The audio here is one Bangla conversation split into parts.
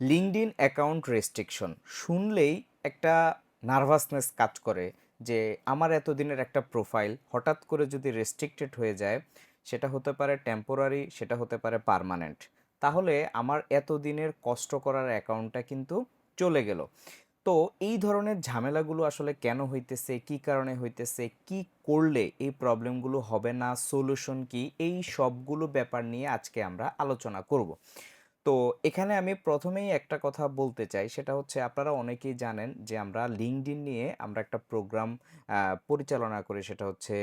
লিঙ্কডইন অ্যাকাউন্ট রেস্ট্রিকশন শুনলেই একটা নার্ভাসনেস কাজ করে যে আমার এতদিনের একটা প্রোফাইল হঠাৎ করে যদি রেস্ট্রিক্টেড হয়ে যায়, সেটা হতে পারে টেম্পোরারি সেটা হতে পারে পার্মানেন্ট তাহলে আমার এতদিনের কষ্ট করার অ্যাকাউন্টটা কিন্তু চলে গেল। তো এই ধরনের ঝামেলাগুলো আসলে কেন হইতেছে, কি কারণে হইতেছে, কি করলে এই প্রবলেমগুলো হবে না সলিউশন কি, এই সবগুলো ব্যাপার নিয়ে আজকে আমরা আলোচনা করব। তো এখানে আমি প্রথমেই একটা কথা বলতে চাই। সেটা হচ্ছে আপনারা অনেকেই জানেন যে আমরা লিঙ্কডিন নিয়ে আমরা একটা প্রোগ্রাম পরিচালনা করি। সেটা হচ্ছে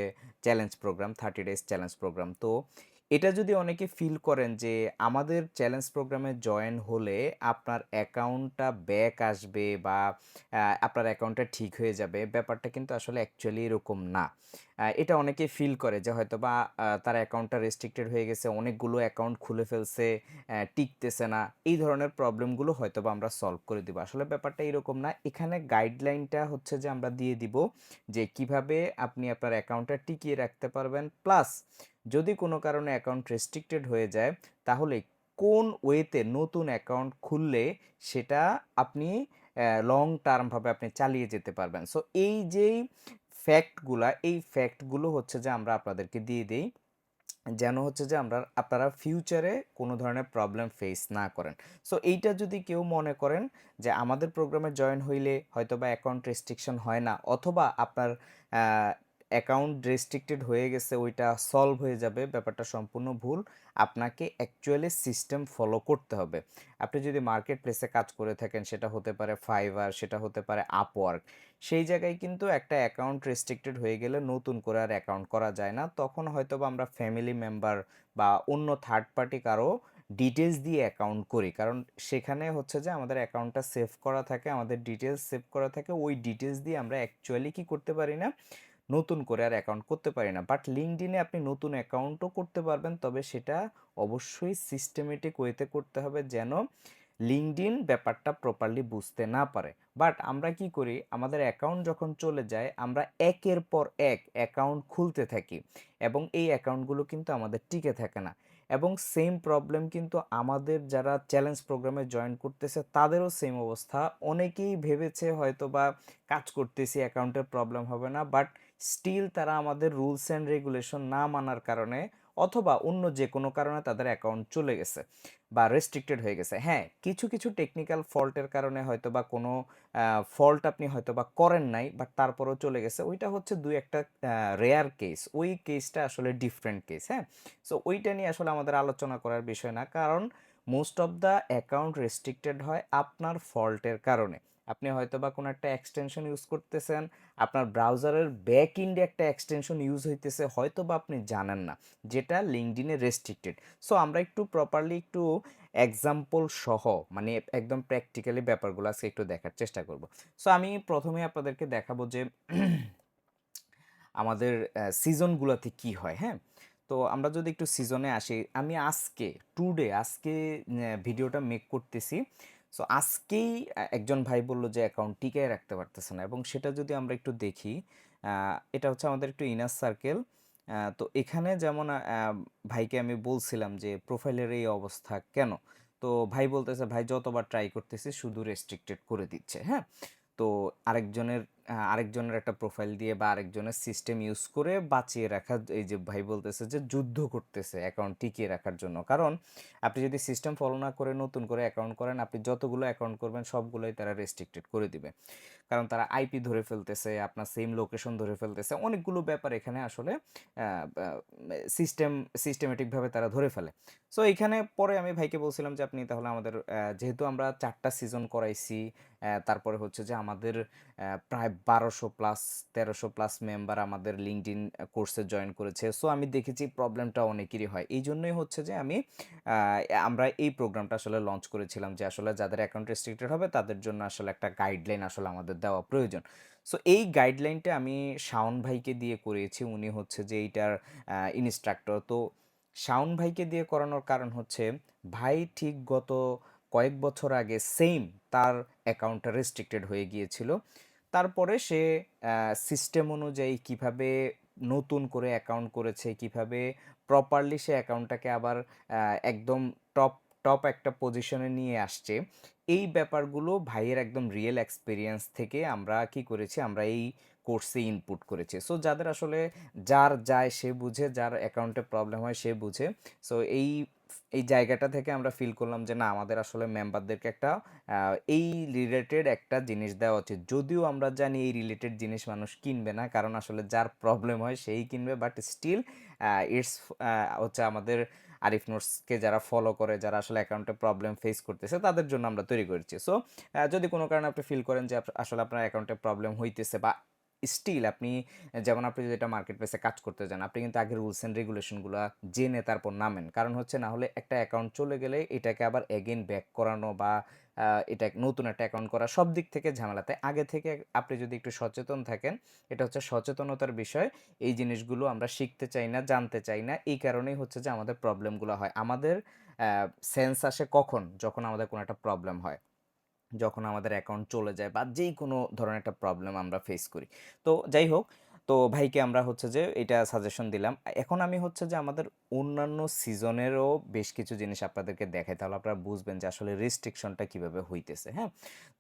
challenge program thirty days challenge program তো এটা যদি অনেকে ফিল করেন যে আমাদের চ্যালেঞ্জ প্রোগ্রামে জয়েন হলে আপনার অ্যাকাউন্টটা ব্যাক আসবে বা আপনার অ্যাকাউন্টটা ঠিক হয়ে যাবে, ব্যাপারটা কিন্তু আসলে অ্যাকচুয়ালি এরকম না। এটা অনেকে ফিল করে যে হয়তো বা তার অ্যাকাউন্টটা রেস্ট্রিক্টেড হয়ে গেছে, অনেকগুলো অ্যাকাউন্ট খুলে ফেলছে টিকতেছে না। এই ধরনের প্রবলেমগুলো হয়তো বা আমরা সলভ করে দিব। আসলে ব্যাপারটা এরকম না। এখানে গাইডলাইনটা হচ্ছে যে আমরা দিয়ে দিব যে কীভাবে আপনি আপনার অ্যাকাউন্টটা টিকিয়ে রাখতে পারবেন। প্লাস যদি কোনো কারণে অ্যাকাউন্ট রেস্ট্রিক্টেড হয়ে যায়, তাহলে কোন ওয়েতে নতুন অ্যাকাউন্ট খুললে সেটা আপনি লং টার্মভাবে আপনি চালিয়ে যেতে পারবেন। সো এই যেই ফ্যাক্টগুলা এই ফ্যাক্টগুলো হচ্ছে যে আমরা আপনাদেরকে দিয়ে দিই, যেন হচ্ছে যে আমরা, আপনারা ফিউচারে কোনো ধরনের প্রবলেম ফেস না করেন। সো এইটা যদি কেউ মনে করেন যে আমাদের প্রোগ্রামে জয়েন হইলে হয়তো বা অ্যাকাউন্ট রেস্ট্রিকশন হয় না, অথবা আপনার অ্যাকাউন্ট রেস্ট্রিক্টেড হয়ে গেছে, ওইটা সলভ হয়ে যাবে, ব্যাপারটা সম্পূর্ণ ভুল। আপনাকে অ্যাকচুয়ালি সিস্টেম ফলো করতে হবে। আপনি যদি মার্কেট প্লেসে কাজ করে থাকেন, সেটা হতে পারে ফাইবার সেটা হতে পারে আপওয়ার্ক সেই জায়গায় কিন্তু একটা অ্যাকাউন্ট রেস্ট্রিক্টেড হয়ে গেলে নতুন করে আর অ্যাকাউন্ট করা যায় না। তখন হয়তো বা আমরা ফ্যামিলি মেম্বার বা অন্য থার্ড পার্টি কারও ডিটেলস দিয়ে অ্যাকাউন্ট করি। কারণ সেখানে হচ্ছে যে আমাদের অ্যাকাউন্টটা সেভ করা থাকে, আমাদের ডিটেলস সেভ করা থাকে, ওই ডিটেলস দিয়ে আমরা অ্যাকচুয়ালি কি করতে পারি না? নতুন করে আর অ্যাকাউন্ট করতে পারি না। বাট লিঙ্কডিনে আপনি নতুন অ্যাকাউন্টও করতে পারবেন, তবে সেটা অবশ্যই সিস্টেমেটিক ওয়েতে করতে হবে যেন লিঙ্কডিন ব্যাপারটা প্রপারলি বুঝতে না পারে। বাট আমরা কি করি, আমাদের অ্যাকাউন্ট যখন চলে যায়, আমরা একের পর এক অ্যাকাউন্ট খুলতে থাকি এবং এই অ্যাকাউন্টগুলো কিন্তু আমাদের টিকে থাকে না। এবং সেম প্রবলেম কিন্তু আমাদের যারা চ্যালেঞ্জ প্রোগ্রামে জয়েন করতেছে, তাদেরও সেম অবস্থা। অনেকেই ভেবেছে হয়তো বা কাজ করতেছি অ্যাকাউন্টের প্রবলেম হবে না। বাট স্টিল তারা আমাদের রুলস অ্যান্ড রেগুলেশন না মানার কারণে অথবা অন্য যে কোনো কারণে তাদের অ্যাকাউন্ট চলে গেছে বা রেস্ট্রিক্টেড হয়ে গেছে। হ্যাঁ কিছু কিছু টেকনিক্যাল ফল্টের কারণে হয়তো বা কোনো ফল্ট আপনি হয়তো বা করেন নাই বাট তারপরেও চলে গেছে। ওইটা হচ্ছে দুই একটা রেয়ার কেস ওই কেসটা আসলে ডিফারেন্ট কেস হ্যাঁ? সো ওইটা নিয়ে আসলে আমাদের আলোচনা করার বিষয় না। কারণ most of the account restricted হয় আপনার ফল্টের কারণে। আপনি হয়তো বা কোনো একটা এক্সটেনশন ইউজ করতেছেন, আপনার ব্রাউজারের ব্যাক ইন্ডে একটা এক্সটেনশন ইউজ হইতেছে হয়তো বা আপনি জানেন না, যেটা লিঙ্কডিনে রেস্ট্রিক্টেড সো আমরা একটু প্রপারলি একটু এক্সাম্পল সহ মানে একদম প্র্যাকটিক্যালি ব্যাপারগুলো আজকে একটু দেখার চেষ্টা করব। সো আমি প্রথমে আপনাদেরকে দেখাবো যে আমাদের সিজনগুলোতে কি হয় হ্যাঁ? তো আমরা যদি একটু সিজনে আসি, আমি আজকে টুডে আজকে ভিডিওটা মেক করতেছি। সো আজকেই একজন ভাই বলল যে অ্যাকাউন্ট টিকায় রাখতে পারতেছে না এবং সেটা যদি আমরা একটু দেখি এটা হচ্ছে আমাদের একটু ইনার সার্কেল তো এখানে যেমন ভাইকে আমি বলছিলাম যে প্রোফাইলের এই অবস্থা কেন? তো ভাই বলতেছে, ভাই, যতবার ট্রাই করতেছি, শুধু রেস্ট্রিক্টেড করে দিচ্ছে। হ্যাঁ? তো আরেকজনের আরেকজনের একটা প্রোফাইল দিয়ে বা আরেকজনের সিস্টেম ইউজ করে বাঁচিয়ে রাখা, এই যে ভাই বলতেছে যে যুদ্ধ করতেছে অ্যাকাউন্ট টিকিয়ে রাখার জন্য। কারণ আপনি যদি সিস্টেম ফলো না করে, নতুন করে অ্যাকাউন্ট করেন, আপনি যতগুলো অ্যাকাউন্ট করবেন, সবগুলোই তারা রেস্ট্রিক্টেড করে দিবে। কারণ তারা আইপি ধরে ফেলতেছে, আপনার সেম লোকেশন ধরে ফেলতেছে, অনেকগুলো ব্যাপার এখানে আসলে সিস্টেম সিস্টেমেটিকভাবে তারা ধরে ফেলে। সো এখানে পরে আমি ভাইকে বলছিলাম যে, আপনি তাহলে আমাদের যেহেতু আমরা চারটা সিজন করাইছি তারপরে হচ্ছে যে আমাদের প্রায় বারোশো প্লাস তেরোশো প্লাস মেম্বার আমাদের লিঙ্কড ইন কোর্সে জয়েন করেছে। সো আমি দেখেছি প্রবলেমটা অনেকেরই হয়। এই জন্যই হচ্ছে যে আমি আমরা এই প্রোগ্রামটা আসলে লঞ্চ করেছিলাম যে আসলে যাদের অ্যাকাউন্ট রেস্ট্রিক্টেড হবে, তাদের জন্য আসলে একটা গাইডলাইন আসলে আমাদের দেওয়া প্রয়োজন। সো এই গাইডলাইনটা আমি শাওন ভাইকে দিয়ে করিয়েছি। উনি হচ্ছে যে এইটার ইনস্ট্রাক্টর তো শাওন ভাইকে দিয়ে করানোর কারণ হচ্ছে, ভাই ঠিক গত কয়েক বছর আগে সেম তার অ্যাকাউন্টটা রেস্ট্রিক্টেড হয়ে গিয়েছিল। তারপরে সে সিস্টেম অনুযায়ী কীভাবে নতুন করে অ্যাকাউন্ট করেছে, কীভাবে প্রপারলি সে অ্যাকাউন্টটাকে আবার একদম টপ টপ একটা পজিশনে নিয়ে আসছে, এই ব্যাপারগুলো ভাইয়ের একদম রিয়েল এক্সপিরিয়েন্স থেকে আমরা কি করেছি, আমরা এই কোর্সে ইনপুট করেছি। সো যাদের আসলে যার যায় সে বুঝে, যার অ্যাকাউন্টে প্রবলেম হয় সে বুঝে। সো এই এই জায়গাটা থেকে আমরা ফিল করলাম যে, না, আমাদের আসলে মেম্বারদেরকে একটা এই রিলেটেড একটা জিনিস দেওয়া উচিত। যদিও আমরা জানি এই রিলেটেড জিনিস মানুষ কিনবে না, কারণ আসলে যার প্রবলেম হয় সেই কিনবে বাট স্টিল ইটস হচ্ছে আমাদের আরিফ নোটসকে যারা ফলো করে, যারা আসলে অ্যাকাউন্টে প্রবলেম ফেস করতেছে, তাদের জন্য আমরা তৈরি করেছি। সো যদি কোনো কারণে আপনি ফিল করেন যে আসলে আপনার অ্যাকাউন্টে প্রবলেম হইতেছে বা স্টিল আপনি, যেমন আপনি যদি এটা মার্কেট প্লেসে কাজ করতে যান, আপনি কিন্তু আগে রুলস অ্যান্ড রেগুলেশনগুলো জেনে তারপর নামেন। কারণ হচ্ছে না হলে একটা অ্যাকাউন্ট চলে গেলে এটাকে আবার এগেন ব্যাক করানো বা এটা নতুন একটা অ্যাকাউন্ট করা সব দিক থেকে ঝামেলাতে আগে থেকে আপনি যদি একটু সচেতন থাকেন, এটা হচ্ছে সচেতনতার বিষয়। এই জিনিসগুলো আমরা শিখতে চাই না, জানতে চাই না। এই কারণেই হচ্ছে যে আমাদের প্রবলেমগুলো হয়। আমাদের সেন্স আসে কখন? যখন আমাদের কোনো একটা প্রবলেম হয়। যখন আমাদের অ্যাকাউন্ট চলে যায় বা যেই কোনো ধরনের একটা প্রবলেম আমরা ফেস করি। তো যাই হোক, তো ভাইকে আমরা হচ্ছে যে এটা সাজেশন দিলাম। এখন আমি হচ্ছে যে আমাদের অন্যান্য সিজনেরও বেশ কিছু জিনিস আপনাদেরকে দেখাই, তাহলে আপনারা বুঝবেন যে আসলে রেস্ট্রিকশনটা কীভাবে হইতেছে হ্যাঁ?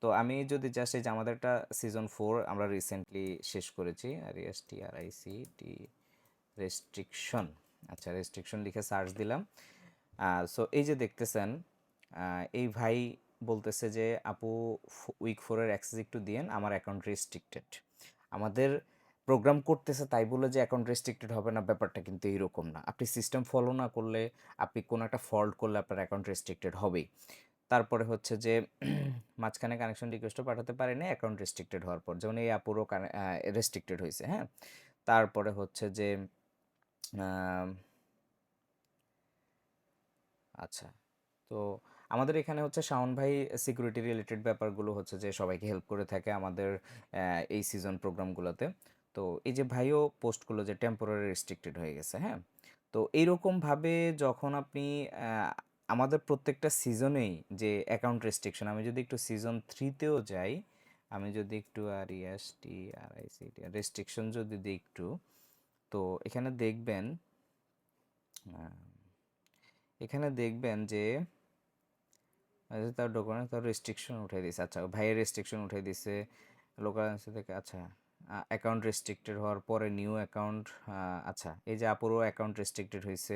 তো আমি যদি জাস্ট এই যে আমাদের একটা সিজন ফোর আমরা রিসেন্টলি শেষ করেছি R S T R I C T restriction আচ্ছা রেস্ট্রিকশন লিখে সার্চ দিলাম। সো এই যে দেখতেছেন এই ভাই বলতেছে যে, আপু উইক ফোরের অ্যাক্সেস একটু দিয়েন, আমার অ্যাকাউন্ট রেস্ট্রিক্টেড আমাদের প্রোগ্রাম করতেছে তাই বলে যে অ্যাকাউন্ট রেস্ট্রিক্টেড হবে না, ব্যাপারটা কিন্তু এরকম না। আপনি সিস্টেম ফলো না করলে, আপনি কোনো একটা ফল্ট করলে আপনার অ্যাকাউন্ট রেস্ট্রিক্টেড হবেই। তারপরে হচ্ছে যে, মাঝখানে কানেকশন রিকোয়েস্টও পাঠাতে পারেনি অ্যাকাউন্ট রেস্ট্রিক্টেড হওয়ার পর। যেমন এই আপুরও রেস্ট্রিক্টেড হয়েছে হ্যাঁ? তারপরে হচ্ছে যে আচ্ছা তো আমাদের এখানে হচ্ছে শাওন ভাই সিকিউরিটি রিলেটেড ব্যাপারগুলো হচ্ছে যে সবাইকে হেল্প করে থাকে আমাদের এই সিজন প্রোগ্রামগুলোতে তো এই যে ভাইও পোস্ট করল যে টেম্পোরারি রেস্ট্রিক্টেড হয়ে গেছে হ্যাঁ? তো এইরকমভাবে যখন আপনি আমাদের প্রত্যেকটা সিজনেই যে অ্যাকাউন্ট রেস্ট্রিকশন আমি যদি একটু সিজন থ্রিতেও যাই, আমি যদি একটু আর ইএস টি আর আইসি রেস্ট্রিকশন যদি দিই একটু, তো এখানে দেখবেন এখানে দেখবেন যে তার ডকুমেন্ট, তার রেস্ট্রিকশন উঠাই দিয়েছে। আচ্ছা ভাইয়ের রেস্ট্রিকশন উঠাই দিয়েছে। লোকাল থেকে আচ্ছা অ্যাকাউন্ট রেস্ট্রিক্টেড হওয়ার পরে নিউ অ্যাকাউন্ট আচ্ছা এই যে আপুরও অ্যাকাউন্ট রেস্ট্রিক্টেড হয়েছে।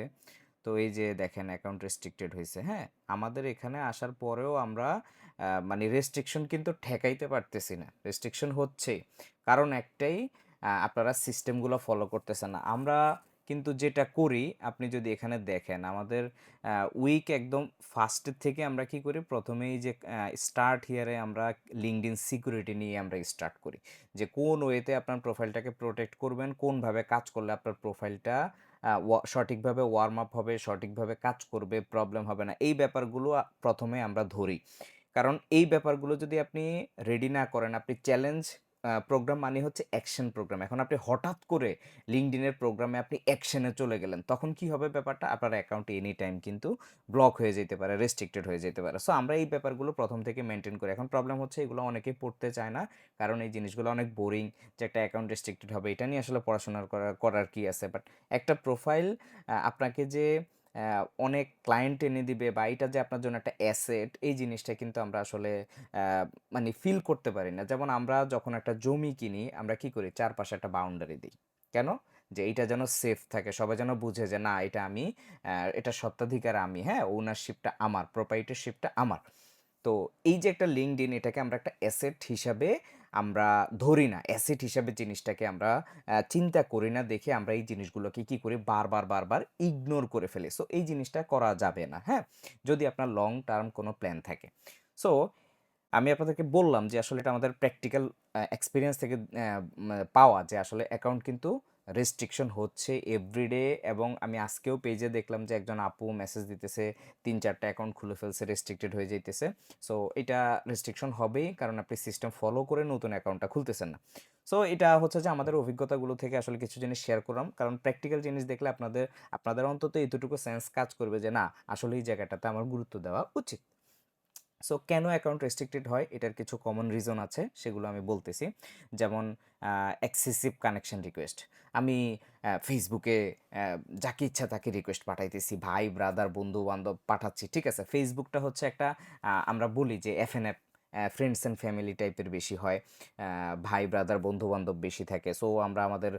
তো এই যে দেখেন অ্যাকাউন্ট রেস্ট্রিক্টেড হয়েছে। হ্যাঁ আমাদের এখানে আসার পরেও আমরা মানে রেস্ট্রিকশন কিন্তু ঠেকাইতে পারতেছি না। রেস্ট্রিকশন হচ্ছে কারণ একটাই আপনারা সিস্টেমগুলো ফলো করতেছেন না। আমরা কিন্তু যেটা করি, আপনি যদি এখানে দেখেন, আমাদের উইক একদম ফার্স্টের থেকে আমরা কি করি? প্রথমেই যে স্টার্ট হিয়ারে আমরা লিঙ্কড ইন সিকিউরিটি নিয়ে আমরা স্টার্ট করি। যে, কোন ওয়েতে আপনার প্রোফাইলটাকে প্রোটেক্ট করবেন, কোনভাবে কাজ করলে আপনার প্রোফাইলটা সঠিকভাবে ওয়ার্ম আপ হবে, সঠিকভাবে কাজ করবে প্রবলেম হবে না। এই ব্যাপারগুলো প্রথমে আমরা ধরি। কারণ এই ব্যাপারগুলো যদি আপনি রেডি না করেন, আপনি চ্যালেঞ্জ প্রোগ্রাম মানে হচ্ছে অ্যাকশন প্রোগ্রাম এখন আপনি হঠাৎ করে লিঙ্কডিনের প্রোগ্রামে আপনি অ্যাকশনে চলে গেলেন, তখন কি হবে ব্যাপারটা? আপনার অ্যাকাউন্টে এনি টাইম কিন্তু ব্লক হয়ে যেতে পারে রেস্ট্রিক্টেড হয়ে যেতে পারে। সো আমরা এই ব্যাপারগুলো প্রথম থেকে মেনটেন করি। এখন প্রবলেম হচ্ছে এগুলো অনেকেই পড়তে চায় না, কারণ এই জিনিসগুলো অনেক বোরিং যে একটা অ্যাকাউন্ট রেস্ট্রিক্টেড হবে, এটা নিয়ে আসলে পড়াশোনার করার করার কি আছে? বাট একটা প্রোফাইল আপনাকে যে অনেক ক্লায়েন্ট এনে দিবে বা এটা যে আপনার জন্য একটা অ্যাসেট এই জিনিসটা কিন্তু আমরা আসলে মানে ফিল করতে পারি না। যেমন আমরা যখন একটা জমি কিনি, আমরা কি করি? চারপাশে একটা বাউন্ডারি দিই। কেন? যে এটা যেন সেফ থাকে, সবাই যেন বুঝে যে না, এটা আমি এটা সত্ত্বাধিকার আমি হ্যাঁ? ওনারশিপটা আমার প্রপাইটারশিপটা আমার। তো এই যে একটা লিঙ্কড ইন এটাকে আমরা একটা অ্যাসেট হিসাবে আমরা ধরি না। অ্যাসেট হিসাবে জিনিসটাকে আমরা চিন্তা করি না। দেখে আমরা এই জিনিসগুলোকে কি করি? বারবার বারবার ইগনোর করে ফেলি। সো এই জিনিসটা করা যাবে না হ্যাঁ? যদি আপনার লং টার্ম কোনো প্ল্যান থাকে। সো আমি আপনাদেরকে বললাম যে আসলে এটা আমাদের প্র্যাকটিক্যাল এক্সপিরিয়েন্স থেকে পাওয়া যে আসলে অ্যাকাউন্ট কিন্তু রেস্ট্রিকশন হচ্ছে এভরিডে এবং আমি আজকেও পেজে দেখলাম যে একজন আপু মেসেজ দিতেছে, তিন চারটা অ্যাকাউন্ট খুলে ফেলছে রেস্ট্রিক্টেড হয়ে যাইতেছে। সো এটা রেস্ট্রিকশন হবেই কারণ আপনি সিস্টেম ফলো করে নতুন অ্যাকাউন্টটা খুলতেছেন না। সো এটা হচ্ছে যে আমাদের অভিজ্ঞতাগুলো থেকে আসলে কিছু জিনিস শেয়ার করলাম। কারণ প্র্যাকটিক্যাল জিনিস দেখলে আপনাদের আপনাদের অন্তত এতটুকু সেন্স কাজ করবে যে, না আসলে এই জায়গাটাতে আমার গুরুত্ব দেওয়া উচিত। সো কেন অ্যাকাউন্ট রেস্ট্রিক্টেড হয়? এটার কিছু কমন রিজন আছে, সেগুলো আমি বলতেছি। যেমন এক্সেসিভ কানেকশন রিকোয়েস্ট আমি ফেসবুকে যাকে ইচ্ছা তাকে রিকোয়েস্ট পাঠাইতেছি, ভাই ব্রাদার বন্ধু বান্ধব পাঠাচ্ছি, ঠিক আছে? ফেসবুকটা হচ্ছে একটা আমরা বলি যে F N F friends and family টাইপের বেশি হয়। ভাই ব্রাদার বন্ধু বান্ধব বেশি থাকে। সো আমরা আমাদের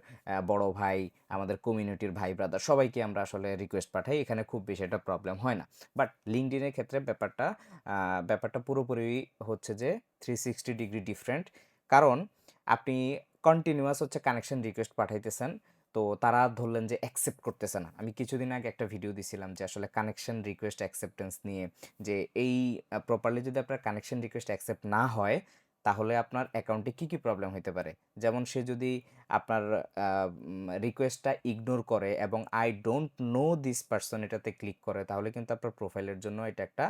বড় ভাই, আমাদের কমিউনিটির ভাই ব্রাদার সবাইকে আমরা আসলে রিকোয়েস্ট পাঠাই। এখানে খুব বেশি একটা প্রবলেম হয় না। বাট লিঙ্কডিনের ক্ষেত্রে ব্যাপারটা ব্যাপারটা পুরোপুরি হচ্ছে যে থ্রি সিক্সটি ডিগ্রি ডিফারেন্ট কারণ আপনি কন্টিনিউয়াস হচ্ছে কানেকশন রিকোয়েস্ট পাঠাইতেছেন। তো তারা ধরলেন যে অ্যাকসেপ্ট করতেছে না। আমি কিছুদিন আগে একটা ভিডিও দিছিলাম যে আসলে কানেকশন রিকোয়েস্ট অ্যাকসেপ্টেন্স নিয়ে যে এই প্রপারলি যদি আপনার কানেকশন রিকোয়েস্ট অ্যাকসেপ্ট না হয়, তাহলে আপনার অ্যাকাউন্টে কী কী প্রবলেম হতে পারে? যেমন সে যদি আপনার রিকোয়েস্টটা ইগনোর করে এবং I don't know this person এটাতে ক্লিক করে, তাহলে কিন্তু আপনার প্রোফাইলের জন্য এটা একটা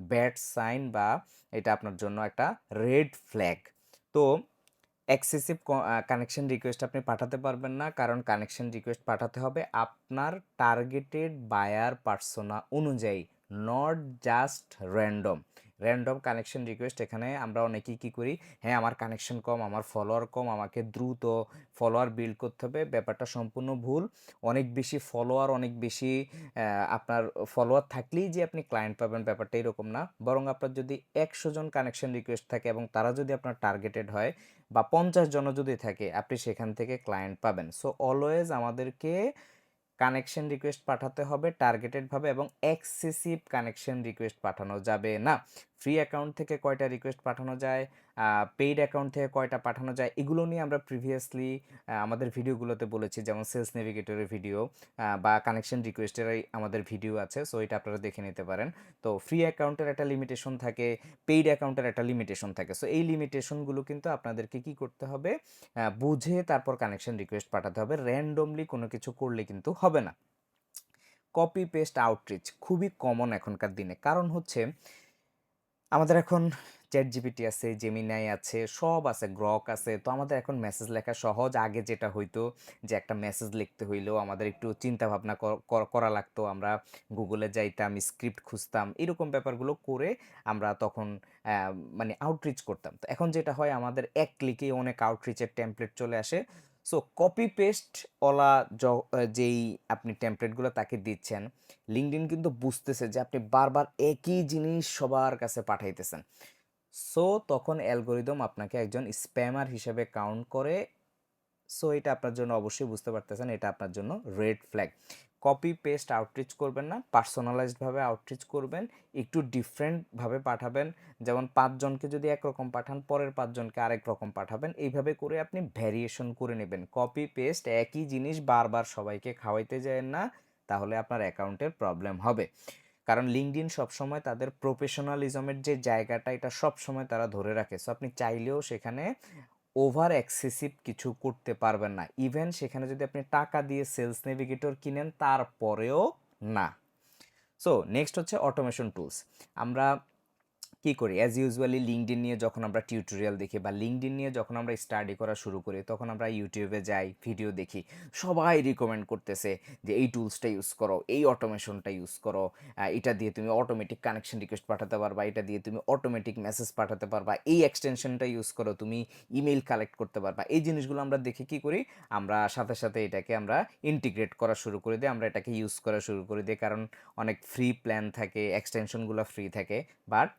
ব্যাড সাইন বা এটা আপনার জন্য একটা রেড ফ্ল্যাগ তো এক্সেসিভ কানেকশন রিকোয়েস্ট আপনি পাঠাতে পারবেন না। কারণ কানেকশন রিকোয়েস্ট পাঠাতে হবে আপনার টার্গেটেড বায়ার পার্সোনা অনুযায়ী not just random random connection request এখানে আমরা অনেকেই কী করি হ্যাঁ আমার কানেকশন কম, আমার ফলোয়ার কম, আমাকে দ্রুত ফলোয়ার বিল্ড করতে হবে, ব্যাপারটা সম্পূর্ণ ভুল। অনেক বেশি ফলোয়ার অনেক বেশি আপনার ফলোয়ার থাকলেই যে আপনি ক্লায়েন্ট পাবেন ব্যাপারটা এরকম না। বরং আপনার যদি একশো জন কানেকশন রিকোয়েস্ট থাকে এবং তারা যদি আপনার টার্গেটেড হয় বা পঞ্চাশ জন যদি থাকে, আপনি সেখান থেকে ক্লায়েন্ট পাবেন। সো অলওয়েজ আমাদেরকে কানেকশন রিকোয়েস্ট পাঠাতে হবে টার্গেটেডভাবে এবং এক্সেসিভ কানেকশন রিকোয়েস্ট পাঠানো যাবে না। ফ্রি অ্যাকাউন্ট থেকে কয়টা রিকোয়েস্ট পাঠানো যায় পেইড অ্যাকাউন্ট থেকে কয়টা পাঠানো যায়, এগুলো নিয়ে আমরা প্রিভিয়াসলি আমাদের ভিডিওগুলোতে বলেছি, যেমন সেলস নেভিগেটরের ভিডিও বা কানেকশন রিকোয়েস্টের আমাদের ভিডিও আছে সো এটা আপনারা দেখে নিতে পারেন। তো ফ্রি অ্যাকাউন্টের একটা লিমিটেশন থাকে পেইড অ্যাকাউন্টের একটা লিমিটেশন থাকে সো এই লিমিটেশনগুলো কিন্তু আপনাদেরকে কি করতে হবে? বুঝে তারপর কানেকশন রিকোয়েস্ট পাঠাতে হবে র্যান্ডমলি কোনো কিছু করলে কিন্তু হবে না। কপি পেস্ট আউটরিচ খুবই কমন এখনকার দিনে, কারণ হচ্ছে আমাদের এখন চ্যাট জিপিটি আছে জেমিনাই আছে, সব আছে গ্রক আছে। তো আমাদের এখন মেসেজ লেখা সহজ। আগে যেটা হইতো যে একটা মেসেজ লিখতে হইলেও আমাদের একটু চিন্তা ভাবনা কর- লাগতো। আমরা গুগলে যাইতাম স্ক্রিপ্ট খুঁজতাম, এরকম ব্যাপারগুলো করে আমরা তখন মানে আউটরিচ করতাম। তো এখন যেটা হয়, আমাদের এক ক্লিকেই অনেক আউটরিচের টেমপ্লেট চলে আসে। সো কপি পেস্ট ওলা যেই আপনি টেমপ্লেটগুলো তাকে দিচ্ছেন লিঙ্কডিন কিন্তু বুঝতেছে যে আপনি বারবার একই জিনিস সবার কাছে পাঠাইতেছেন। সো তখন অ্যালগোরিদম আপনাকে একজন স্প্যামার হিসেবে কাউন্ট করে সো এটা আপনার জন্য অবশ্যই বুঝতে পারতেছেন, এটা আপনার জন্য red flag copy paste outreach করবেন না পার্সোনালাইজডভাবে আউটরিচ করবেন, একটু ডিফারেন্টভাবে পাঠাবেন। যেমন পাঁচজনকে যদি একরকম পাঠান, পরের পাঁচজনকে আরেক রকম পাঠাবেন। এইভাবে করে আপনি ভ্যারিয়েশন করে নেবেন। কপি পেস্ট একই জিনিস বারবার সবাইকে খাওয়াইতে যায় না, তাহলে আপনার অ্যাকাউন্টের প্রবলেম হবে। কারণ লিঙ্কডিন সবসময় তাদের প্রফেশনালিজমের যে জায়গাটা, এটা সবসময় তারা ধরে রাখে। সো আপনি চাইলেও সেখানে ওভার এক্সেসিভ কিছু করতে পারবেন না। ইভেন সেখানে যদি আপনি টাকা দিয়ে সেলস নেভিগেটর কিনেন, তারপরেও না। সো নেক্সট হচ্ছে অটোমেশন টুলস আমরা কি করি? অ্যাজ ইউজুয়ালি লিঙ্কডিন নিয়ে যখন আমরা টিউটোরিয়াল দেখি বা লিঙ্কডিন নিয়ে যখন আমরা স্টাডি করা শুরু করি, তখন আমরা ইউটিউবে যাই ভিডিও দেখি। সবাই রিকমেন্ড করতেছে যে, এই টুলসটা ইউজ করো, এই অটোমেশনটা ইউজ করো। এটা দিয়ে তুমি অটোমেটিক কানেকশন রিকোয়েস্ট পাঠাতে পারবা, এটা দিয়ে তুমি অটোমেটিক মেসেজ পাঠাতে পারবা। এই এক্সটেনশনটা ইউজ করো, তুমি ইমেল কালেক্ট করতে পারবা। এই জিনিসগুলো আমরা দেখে কি করি? আমরা সাথে সাথে এটাকে আমরা ইন্টিগ্রেট করা শুরু করে দিই, আমরা এটাকে ইউজ করা শুরু করে দিই। কারণ অনেক ফ্রি প্ল্যান থাকে এক্সটেনশনগুলো ফ্রি থাকে। বাট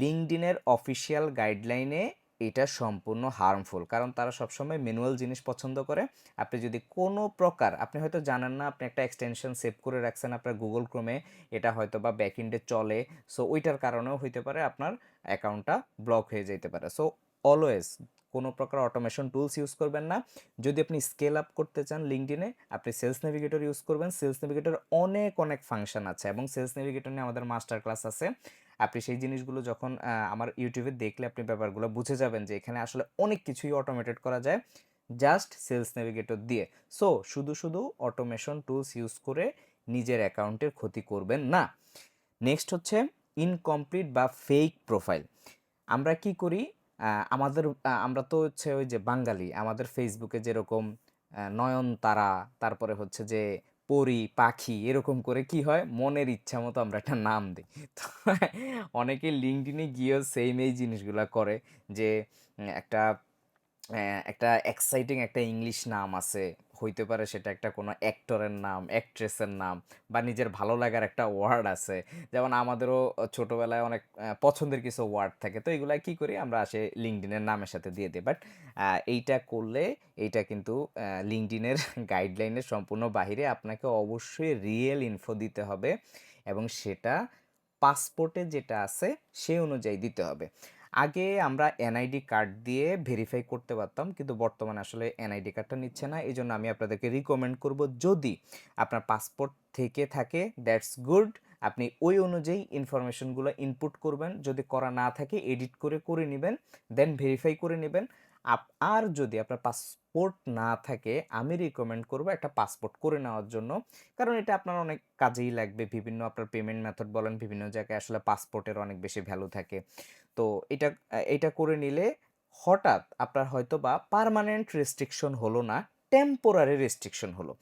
লিঙ্কডিনের অফিসিয়াল গাইডলাইনে এটা সম্পূর্ণ হার্মফুল, কারণ তারা সবসময় ম্যানুয়াল জিনিস পছন্দ করে। আপনি যদি কোনো প্রকার, আপনি হয়তো জানেন না, আপনি একটা এক্সটেনশন সেভ করে রাখছেন আপনার গুগল ক্রোমে এটা হয়তো বা ব্যাকএন্ডে চলে সো ওইটার কারণেও হইতে পারে আপনার অ্যাকাউন্টটা ব্লক হয়ে যেতে পারে। সো অলওয়েজ কোনো প্রকার অটোমেশন টুলস ইউজ করবেন না। যদি আপনি স্কেল আপ করতে চান লিঙ্কডিনে আপনি সেলস নেভিগেটর ইউজ করবেন। সেলস নেভিগেটর অনেক অনেক ফাংশন আছে এবং সেলস নেভিগেটর নিয়ে আমাদের মাস্টার ক্লাস আছে। আপনি সেই জিনিসগুলো যখন আমার ইউটিউবে দেখলে আপনি ব্যাপারগুলো বুঝে যাবেন যে এখানে আসলে অনেক কিছুই অটোমেটেড করা যায় জাস্ট সেলস নেভিগেটর দিয়ে। সো শুধু শুধু অটোমেশন টুলস ইউজ করে নিজের অ্যাকাউন্টের ক্ষতি করবেন না। নেক্সট হচ্ছে ইনকমপ্লিট বা ফেক প্রোফাইল আমরা কি করি? আমাদের আমরা তো হচ্ছে ওই যে বাঙালি, আমাদের ফেসবুকে যেরকম নয়নতারা, তারপরে হচ্ছে যে পরী, পাখি এরকম করে কি হয়? মনের ইচ্ছা মতো আমরা একটা নাম দিই। তো অনেকে লিঙ্কডিনে গিয়েও সেম এই জিনিসগুলো করে যে একটা একটা এক্সাইটিং একটা ইংলিশ নাম আছে। হইতে পারে সেটা একটা কোনো অ্যাক্টরের নাম অ্যাক্ট্রেসের নাম বা নিজের ভালো লাগার একটা ওয়ার্ড আছে। যেমন আমাদেরও ছোটোবেলায় অনেক পছন্দের কিছু ওয়ার্ড থাকে। তো এগুলা কি করি আমরা আসে লিঙ্কডিনের নামের সাথে দিয়ে দিই। বাট এইটা করলে এইটা কিন্তু লিঙ্কডিনের গাইডলাইনের সম্পূর্ণ বাহিরে আপনাকে অবশ্যই রিয়েল ইনফো দিতে হবে এবং সেটা পাসপোর্টে যেটা আছে সেই অনুযায়ী দিতে হবে। আগে আমরা এনআইডি কার্ড দিয়ে ভেরিফাই করতে পারতাম, কিন্তু বর্তমানে আসলে এনআইডি কার্ডটা নিচ্ছে না। এই জন্য আমি আপনাদেরকে রিকমেন্ড করব, যদি আপনার পাসপোর্ট থেকে থাকে দ্যাটস গুড আপনি ওই অনুযায়ী ইনফরমেশনগুলো ইনপুট করবেন। যদি করা না থাকে এডিট করে করে নেবেন দেন ভেরিফাই করে নেবেন। আর যদি আপনার পাসপোর্ট না থাকে, আমি রিকমেন্ড করব একটা পাসপোর্ট করে নেওয়ার জন্য। কারণ এটা আপনার অনেক কাজেই লাগবে। বিভিন্ন আপনার পেমেন্ট মেথড বলেন, বিভিন্ন জায়গায় আসলে পাসপোর্টের অনেক বেশি ভ্যালু থাকে। তো এটা এটা করে নিলে হঠাৎ আপনার হয়তো বা পারমানেন্ট রেস্ট্রিকশন হলো না টেম্পোরারি রেস্ট্রিকশন হলো।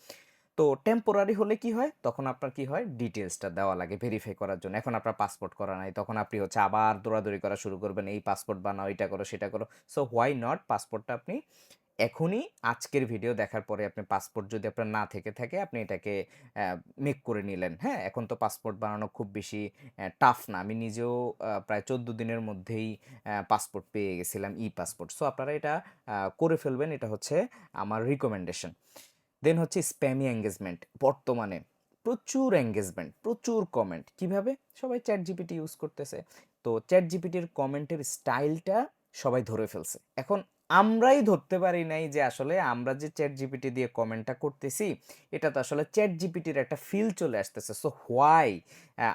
তো টেম্পোরারি হলে কি হয়? তখন আপনার কি হয়? ডিটেলসটা দেওয়া লাগে ভেরিফাই করার জন্য। এখন আপনার পাসপোর্ট করা নাই। তখন আপনি হচ্ছে আবার দৌড়াদৌড়ি করা শুরু করবেন। এই পাসপোর্ট বানাও, এটা করো, সেটা করো। সো হোয়াই নট পাসপোর্টটা আপনি এখনই আজকের ভিডিও দেখার পরে আপনি পাসপোর্ট যদি আপনার না থেকে থাকে, আপনি এটাকে মেক করে নিলেন। হ্যাঁ? এখন তো পাসপোর্ট বানানো খুব বেশি টাফ না। আমি নিজেও প্রায় চোদ্দ দিনের মধ্যেই পাসপোর্ট পেয়ে গেছিলাম ই পাসপোর্ট সো আপনারা এটা করে ফেলবেন। এটা হচ্ছে আমার রিকমেন্ডেশন দেন হচ্ছে স্প্যামি এঙ্গেজমেন্ট বর্তমানে প্রচুর এঙ্গেজমেন্ট প্রচুর কমেন্ট কীভাবে? সবাই চ্যাট জিপিটি ইউজ করতেছে। তো চ্যাট জিপিটির কমেন্টের স্টাইলটা সবাই ধরে ফেলছে। এখন আমরাই ধরতে পারি নাই যে আসলে আমরা যে চ্যাট জিপিটি দিয়ে কমেন্টটা করতেছি, এটা তো আসলে চ্যাট জিপিটির একটা ফিল চলে আসতেছে। সো হোয়াই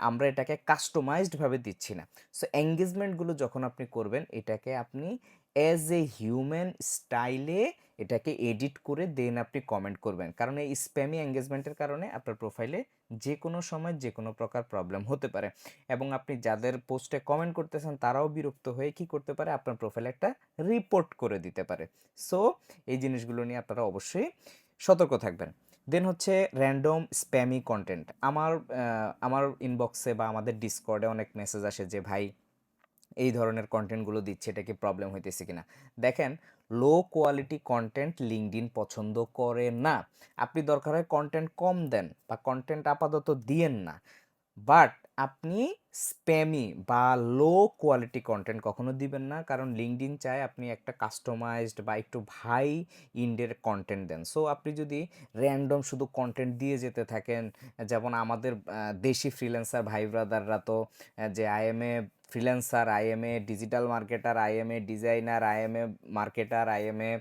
আমরা এটাকে কাস্টমাইজডভাবে দিচ্ছি না। সো এঙ্গেজমেন্টগুলো যখন আপনি করবেন, এটাকে আপনি অ্যাজ এ হিউম্যান স্টাইলে এটাকে এডিট করে দেন আপনি কমেন্ট করবেন। কারণ এই স্প্যামি এঙ্গেজমেন্টের কারণে আপনার প্রোফাইলে যে কোনো সময় যে কোনো প্রকার প্রবলেম হতে পারে। এবং আপনি যাদের পোস্টে কমেন্ট করতেছেন, তারাও বিরক্ত হয়ে কি করতে পারে? আপনার প্রোফাইলে একটা রিপোর্ট করে দিতে পারে। সো এই জিনিসগুলো নিয়ে আপনারা অবশ্যই সতর্ক থাকবেন। দেন হচ্ছে র্যান্ডম স্প্যামি কন্টেন্ট আমার আমার ইনবক্সে বা আমাদের ডিসকর্ডে অনেক মেসেজ আসে যে, ভাই এই ধরনের কন্টেন্টগুলো দিচ্ছে, এটা কি প্রবলেম হইতেছে কিনা? দেখেন লো কোয়ালিটি কন্টেন্ট লিঙ্কডিন পছন্দ করে না। আপনি দরকার হয় কন্টেন্ট কম দেন বা কন্টেন্ট আপাতত দিয়েন না। বাট আপনি স্প্যামি বা লো কোয়ালিটি কন্টেন্ট কখনো দিবেন না। কারণ লিঙ্কডিন চায় আপনি একটা কাস্টমাইজড বা একটু ভাই ইন্ডের কন্টেন্ট দেন। সো আপনি যদি র্যান্ডম শুধু কন্টেন্ট দিয়ে যেতে থাকেন, যেমন আমাদের দেশি ফ্রিল্যান্সার ভাই ব্রাদাররা তো যে I am a freelancer I am a digital marketer I am a designer I am a marketer I am a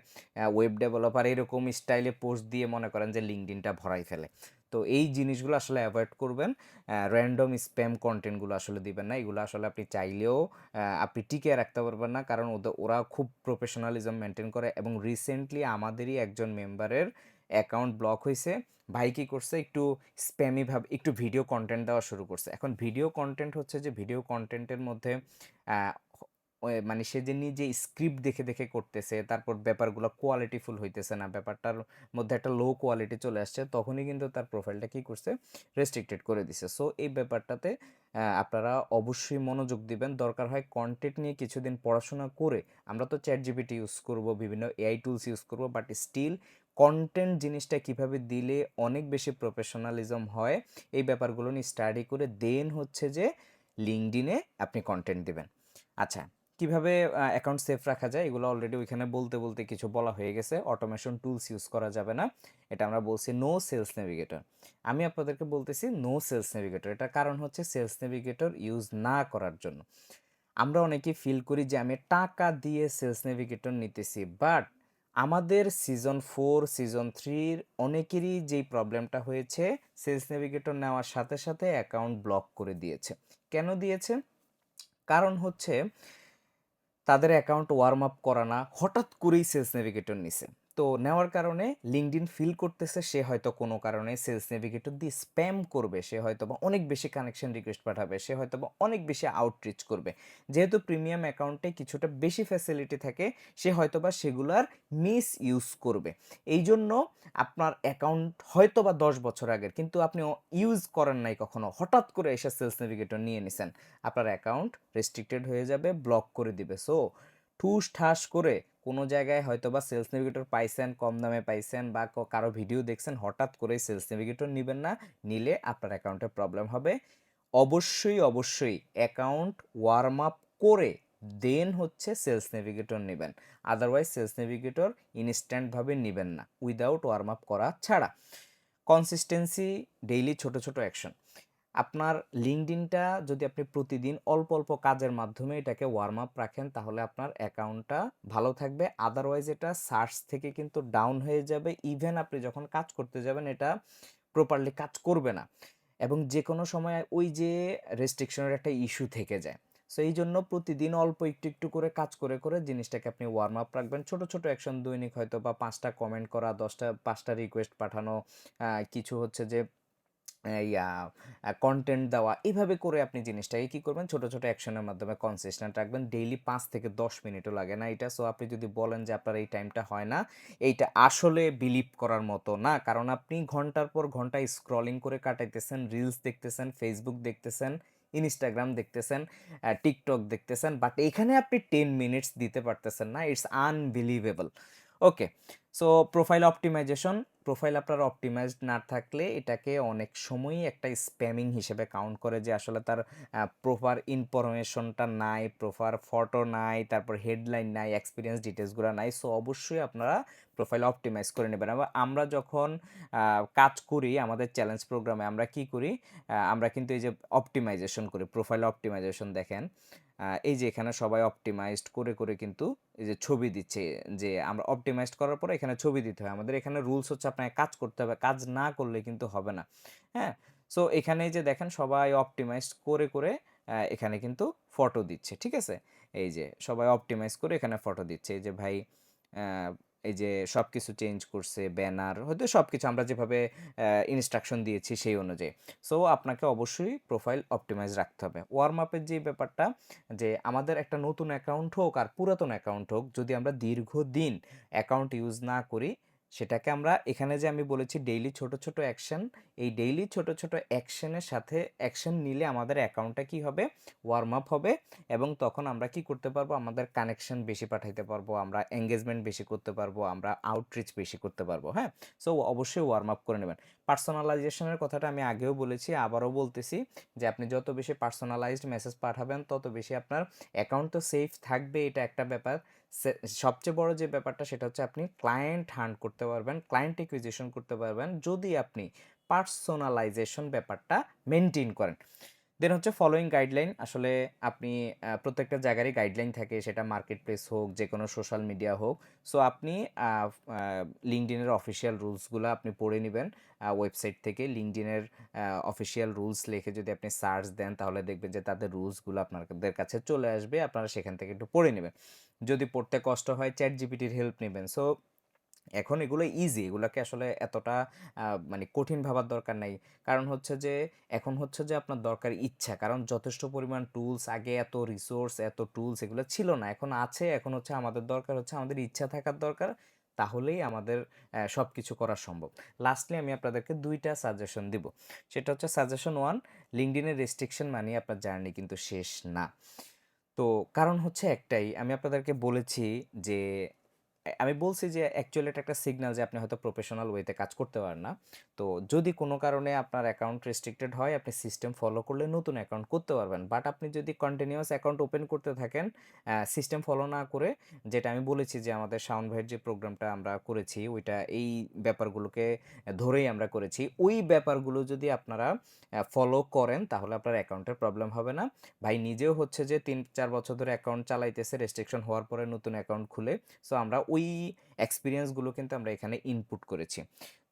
web developer এরকম স্টাইলে পোস্ট দিয়ে মনে করেন যে লিঙ্কডিনটা ভরাই ফেলে। তো এই জিনিসগুলো আসলে অ্যাভয়েড করবেন। র্যান্ডম স্প্যাম কন্টেন্টগুলো আসলে দিবেন না। এগুলো আসলে আপনি চাইলেও আপনি টিকে রাখতে পারবেন না। কারণ ওদের ওরা খুব প্রফেশনালিজম মেনটেন করে এবং রিসেন্টলি আমাদেরই একজন মেম্বারের অ্যাকাউন্ট ব্লক হয়েছে ভাই কি করছে? একটু স্প্যামিভাবে একটু ভিডিও কন্টেন্ট দেওয়া শুরু করছে। এখন ভিডিও কন্টেন্ট হচ্ছে যে ভিডিও কন্টেন্টের মধ্যে মানে সে যে নিজে স্ক্রিপ্ট দেখে দেখে করতেছে, তারপর ব্যাপারগুলো কোয়ালিটিফুল হইতেছে না, ব্যাপারটার মধ্যে একটা লো কোয়ালিটি চলে আসছে, তখনই কিন্তু তার প্রোফাইলটা কি করছে? রেস্ট্রিক্টেড করে দিছে। সো এই ব্যাপারটাতে আপনারা অবশ্যই মনোযোগ দিবেন। দরকার হয় কন্টেন্ট নিয়ে কিছুদিন পড়াশোনা করে, আমরা তো চ্যাট জিপিটি ইউজ করব, বিভিন্ন এআই টুলস ইউজ করব বাট স্টিল কন্টেন্ট জিনিসটা কীভাবে দিলে অনেক বেশি প্রফেশনালিজম হয়, এই ব্যাপারগুলো নিয়ে স্টাডি করে দেন হচ্ছে যে লিঙ্কডিনে আপনি কন্টেন্ট দিবেন। আচ্ছা কীভাবে অ্যাকাউন্ট সেফ রাখা যায়, এগুলো অলরেডি ওইখানে বলতে বলতে কিছু বলা হয়ে গেছে। অটোমেশন টুলস ইউজ করা যাবে না। এটা আমরা বলছি নো সেলস নেভিগেটর আমি আপনাদেরকে বলতেছি নো সেলস নেভিগেটর এটার কারণ হচ্ছে সেলস নেভিগেটর ইউজ না করার জন্য। আমরা অনেকে ফিল করি যে আমি টাকা দিয়ে সেলস নেভিগেটর নিতেছি বাট আমাদের সিজন ফোর সিজন থ্রির অনেকেরই যেই প্রবলেমটা হয়েছে সেলস নেভিগেটর নেওয়ার সাথে সাথে অ্যাকাউন্ট ব্লক করে দিয়েছে। কেন দিয়েছে? কারণ হচ্ছে তাদের অ্যাকাউন্ট ওয়ার্ম আপ করা না হঠাৎ করেই সেলস নেভিগেটর নিছে। তো নেওয়ার কারণে লিঙ্কডইন ফিল করতেছে, সে হয়তো কোনো কারণে সেলস নেভিগেটর দিয়ে স্প্যাম করবে, সে হয়তো বা অনেক বেশি কানেকশন রিকোয়েস্ট পাঠাবে, সে হয়তো বা অনেক বেশি আউটরিচ করবে। যেহেতু প্রিমিয়াম অ্যাকাউন্টে কিছুটা বেশি ফ্যাসিলিটি থাকে, সে হয়তো বা সেগুলার মিস ইউজ করবে। এই জন্য আপনার অ্যাকাউন্ট হয়তো বা দশ বছর আগের, কিন্তু আপনি ইউজ করেন নাই কখনো, হঠাৎ করে এসে সেলস নেভিগেটর নিয়ে নিছেন, আপনার অ্যাকাউন্ট রেস্ট্রিক্টেড হয়ে যাবে ব্লক করে দিবে। সো ঠুস ঠাস করে কোনো জায়গায় হয়তো বা সেলস নেভিগেটর পাইছেন, কম দামে পাইছেন বা কারও ভিডিও দেখছেন, হঠাৎ করে সেলস নেভিগেটর নেবেন না, নিলে আপনার অ্যাকাউন্টে প্রবলেম হবে। অবশ্যই অবশ্যই অ্যাকাউন্ট ওয়ার্ম আপ করে দেন হচ্ছে সেলস নেভিগেটর নেবেন। আদারওয়াইজ সেলস নেভিগেটর ইনস্ট্যান্টভাবে নেবেন না উইদাউট ওয়ার্ম আপ করা ছাড়া। কনসিস্টেন্সি ডেইলি ছোট ছোট অ্যাকশন আপনার লিঙ্কডিনটা যদি আপনি প্রতিদিন অল্প অল্প কাজের মাধ্যমে এটাকে ওয়ার্ম আপ রাখেন, তাহলে আপনার অ্যাকাউন্টটা ভালো থাকবে। আদারওয়াইজ এটা সার্চ থেকে কিন্তু ডাউন হয়ে যাবে। ইভেন আপনি যখন কাজ করতে যাবেন, এটা প্রপারলি কাজ করবে না। এবং যে কোনো সময় ওই যে রেস্ট্রিকশনের একটা ইস্যু থেকে যায়। সো এই জন্য প্রতিদিন অল্প একটু একটু করে কাজ করে করে জিনিসটাকে আপনি ওয়ার্ম আপ রাখবেন। ছোট ছোট অ্যাকশন দৈনিক হয়তো বা পাঁচটা কমেন্ট করা, দশটা, পাঁচটা রিকোয়েস্ট পাঠানো কিছু হচ্ছে যে ইয়া কন্টেন্ট দেওয়া এইভাবে করে আপনি জিনিসটাকে কি করবেন? ছোট ছোট অ্যাকশনের মাধ্যমে কনসিস্টেন্ট রাখবেন। ডেইলি পাঁচ থেকে দশ মিনিটও লাগে না এটা। সো আপনি যদি বলেন যে আপনার এই টাইমটা হয় না, এইটা আসলে বিলিভ করার মতো না। কারণ আপনি ঘণ্টার পর ঘণ্টা স্ক্রলিং করে কাটাইতেছেন রিলস দেখতেছেন ফেসবুক দেখতেছেন ইনস্টাগ্রাম দেখতেছেন টিকটক দেখতেছেন। বাট এখানে আপনি টেন মিনিটস দিতে পারতেছেন না। It's unbelievable okay so profile optimization profile আপনার অপটিমাইজড না থাকলে এটাকে অনেক সময়ই একটা স্প্যামিং হিসেবে কাউন্ট করে যে আসলে তার প্রপার ইনফরমেশনটা নাই প্রপার ফটো নাই, তারপর হেডলাইন নাই এক্সপিরিয়েন্স ডিটেলসগুলো নাই। সো অবশ্যই আপনারা প্রোফাইল অপটিমাইজ করে নেবেন। আমরা যখন কাজ করি আমাদের চ্যালেঞ্জ প্রোগ্রামে আমরা কি করি? আমরা কিন্তু এই যে অপটিমাইজেশন করি প্রোফাইল অপটিমাইজেশন দেখেন। এই যে এখানে সবাই অপটিমাইজড করে করে কিন্তু এই যে ছবি দিচ্ছে যে আমরা অপটিমাইজড করার পরে এখানে ছবি দিতে হয়। আমাদের এখানে রুলস হচ্ছে আপনাকে কাজ করতে হবে, কাজ না করলে কিন্তু হবে না। হ্যাঁ? সো এখানে যে দেখেন সবাই অপটিমাইজড করে করে এখানে কিন্তু ফটো দিচ্ছে, ঠিক আছে? এই যে সবাই অপটিমাইজ করে এখানে ফটো দিচ্ছে। এই যে ভাই এই যে সব কিছু চেঞ্জ করছে ব্যানার হয়তো সব কিছু আমরা যেভাবে ইনস্ট্রাকশন দিয়েছি সেই অনুযায়ী। সো আপনাকে অবশ্যই প্রোফাইল অপটিমাইজ রাখতে হবে। ওয়ার্ম আপের যে ব্যাপারটা, যে আমাদের একটা নতুন অ্যাকাউন্ট হোক আর পুরাতন অ্যাকাউন্ট হোক, যদি আমরা দীর্ঘদিন অ্যাকাউন্ট ইউজ না করি, সেটাকে আমরা এখানে যে আমি বলেছি ডেইলি ছোট ছোট অ্যাকশন এই ডেইলি ছোট ছোট অ্যাকশনের সাথে অ্যাকশন নিলে আমাদের অ্যাকাউন্টটা কি হবে? ওয়ার্ম আপ হবে এবং তখন আমরা কি করতে পারব? আমাদের কানেকশন বেশি পাঠাইতে পারব, আমরা এঙ্গেজমেন্ট বেশি করতে পারব, আমরা আউটরিচ বেশি করতে পারব হ্যাঁ? সো অবশ্যই ওয়ার্ম আপ করে নেবেন। পার্সোনালাইজেশনের কথাটা আমি আগেও বলেছি, আবারও বলতেছি যে আপনি যত বেশি পার্সোনালাইজড মেসেজ পাঠাবেন, তত বেশি আপনার অ্যাকাউন্ট তো সেফ থাকবে, এটা একটা ব্যাপার। সবচেয়ে বড় যে ব্যাপারটা সেটা হচ্ছে আপনি ক্লায়েন্ট হান্ট করতে পারবেন ক্লায়েন্ট একুইজিশন করতে পারবেন। যদি আপনি পার্সোনালাইজেশন ব্যাপারটা মেনটেন করেন। দেন হচ্ছে ফলোয়িং গাইডলাইন আসলে আপনি প্রত্যেকটা জায়গারই গাইডলাইন থাকে, সেটা মার্কেট প্লেস হোক যে কোনো সোশ্যাল মিডিয়া হোক। সো আপনি লিঙ্কডিনের অফিসিয়াল রুলসগুলো আপনি পড়ে নেবেন ওয়েবসাইট থেকে। লিঙ্কডিনের অফিসিয়াল রুলস লিখে যদি আপনি সার্চ দেন, তাহলে দেখবেন যে তাদের রুলসগুলো আপনাদের কাছে চলে আসবে, আপনারা সেখান থেকে একটু পড়ে নেবেন। যদি পড়তে কষ্ট হয় চ্যাট জিপিটির হেল্প নেবেন। সো এখন এগুলো ইজি এগুলোকে আসলে এতটা মানে কঠিন ভাবার দরকার নাই। কারণ হচ্ছে যে, এখন হচ্ছে যে আপনার দরকার ইচ্ছা। কারণ যথেষ্ট পরিমাণ টুলস আগে এত রিসোর্স এত টুলস এগুলো ছিল না। এখন আছে, এখন হচ্ছে আমাদের দরকার হচ্ছে আমাদের ইচ্ছা থাকার দরকার। তাহলেই আমাদের সব কিছু করা সম্ভব। লাস্টলি আমি আপনাদেরকে দুইটা সাজেশন দিব। সেটা হচ্ছে সাজেশন ওয়ান লিঙ্কডিনের রেস্ট্রিকশন মানিয়ে আপনার জার্নি কিন্তু শেষ না। তো কারণ হচ্ছে একটাই, আমি আপনাদেরকে বলেছি যে আমি বলছি যে অ্যাকচুয়ালি এটা একটা সিগন্যাল যে আপনি হয়তো প্রফেশনাল ওয়েতে কাজ করতে পারেন না। তো যদি কোনো কারণে আপনার অ্যাকাউন্ট রেস্ট্রিক্টেড হয়, আপনি সিস্টেম ফলো করলে নতুন অ্যাকাউন্ট করতে পারবেন। বাট আপনি যদি কন্টিনিউয়াস অ্যাকাউন্ট ওপেন করতে থাকেন সিস্টেম ফলো না করে, যেটা আমি বলেছি যে আমাদের শাওন ভাইয়ের যে প্রোগ্রামটা আমরা করেছি, ওইটা এই ব্যাপারগুলোকে ধরেই আমরা করেছি। ওই ব্যাপারগুলো যদি আপনারা ফলো করেন, তাহলে আপনার অ্যাকাউন্টের প্রবলেম হবে না। ভাই নিজেও হচ্ছে যে তিন, চার বছর ধরে অ্যাকাউন্ট চালাইতেছে রেস্ট্রিকশন হওয়ার পরে নতুন অ্যাকাউন্ট খুলে। সো আমরা ওই এক্সপিরিয়েন্সগুলো কিন্তু আমরা এখানে ইনপুট করেছি।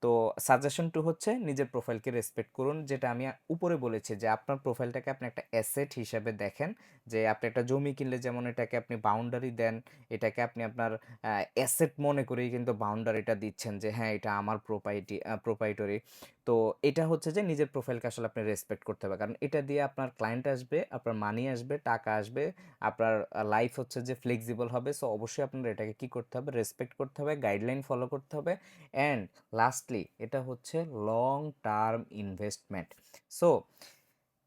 তো সাজেশন টু হচ্ছে নিজের প্রোফাইলকে রেসপেক্ট করুন, যেটা আমি উপরে বলেছি যে আপনার প্রোফাইলটাকে আপনি একটা অ্যাসেট হিসাবে দেখেন, যে আপনি একটা জমি কিনলে যেমন এটাকে আপনি বাউন্ডারি দেন, এটাকে আপনি আপনার অ্যাসেট মনে করেই কিন্তু বাউন্ডারিটা দিচ্ছেন যে হ্যাঁ এটা আমার প্রোপাইটি প্রোপাইটরি তো এটা হচ্ছে যে নিজের প্রোফাইলকে আসলে আপনি রেসপেক্ট করতে হবে। কারণ এটা দিয়ে আপনার ক্লায়েন্ট আসবে, আপনার মানি আসবে, টাকা আসবে, আপনার লাইফ হচ্ছে যে ফ্লেক্সিবল হবে। সো অবশ্যই আপনার এটাকে কি করতে হবে? রেসপেক্ট করতে হবে গাইডলাইন ফলো করতে হবে অ্যান্ড লাস্টলি এটা হচ্ছে লং টার্ম ইনভেস্টমেন্ট সো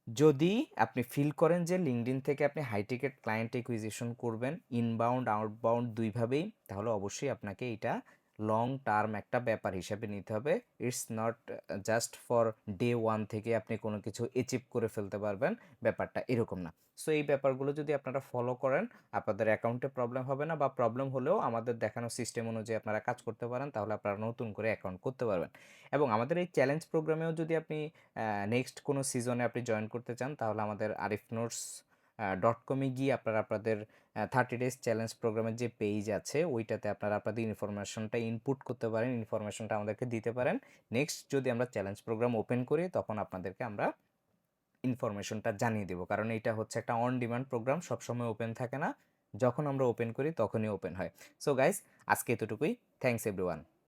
যদি আপনি ফিল করেন যে লিঙ্কডিন থেকে আপনি হাই টিকেট ক্লায়েন্ট একুইজিশন করবেন ইনবাউন্ড আউটবাউন্ড দুইভাবেই, তাহলে অবশ্যই আপনাকে এটা লং টার্ম একটা ব্যাপার হিসাবে নিতে হবে। It's not just for day one থেকে আপনি কোনো কিছু অ্যাচিভ করে ফেলতে পারবেন, ব্যাপারটা এরকম না। সো এই ব্যাপারগুলো যদি আপনারা ফলো করেন, আপনাদের অ্যাকাউন্টে প্রবলেম হবে না বা প্রবলেম হলেও আমাদের দেখানো সিস্টেম অনুযায়ী আপনারা কাজ করতে পারেন, তাহলে আপনারা নতুন করে অ্যাকাউন্ট করতে পারবেন। এবং আমাদের এই চ্যালেঞ্জ প্রোগ্রামেও যদি আপনি নেক্সট কোনো সিজনে আপনি জয়েন করতে চান, তাহলে আমাদের আরিফ নোটস ডট কমে গিয়ে আপনারা আপনাদের থার্টি ডেজ চ্যালেঞ্জ প্রোগ্রামের যে পেজ আছে, ওইটাতে আপনারা আপনাদের ইনফরমেশনটা ইনপুট করতে পারেন ইনফরমেশনটা আমাদেরকে দিতে পারেন। নেক্সট যদি আমরা চ্যালেঞ্জ প্রোগ্রাম ওপেন করি, তখন আপনাদেরকে আমরা ইনফরমেশনটা জানিয়ে দেবো। কারণ এটা হচ্ছে একটা অন ডিমান্ড প্রোগ্রাম সবসময় ওপেন থাকে না। যখন আমরা ওপেন করি, তখনই ওপেন হয়। সো গাইজ আজকে এতটুকুই। Thanks everyone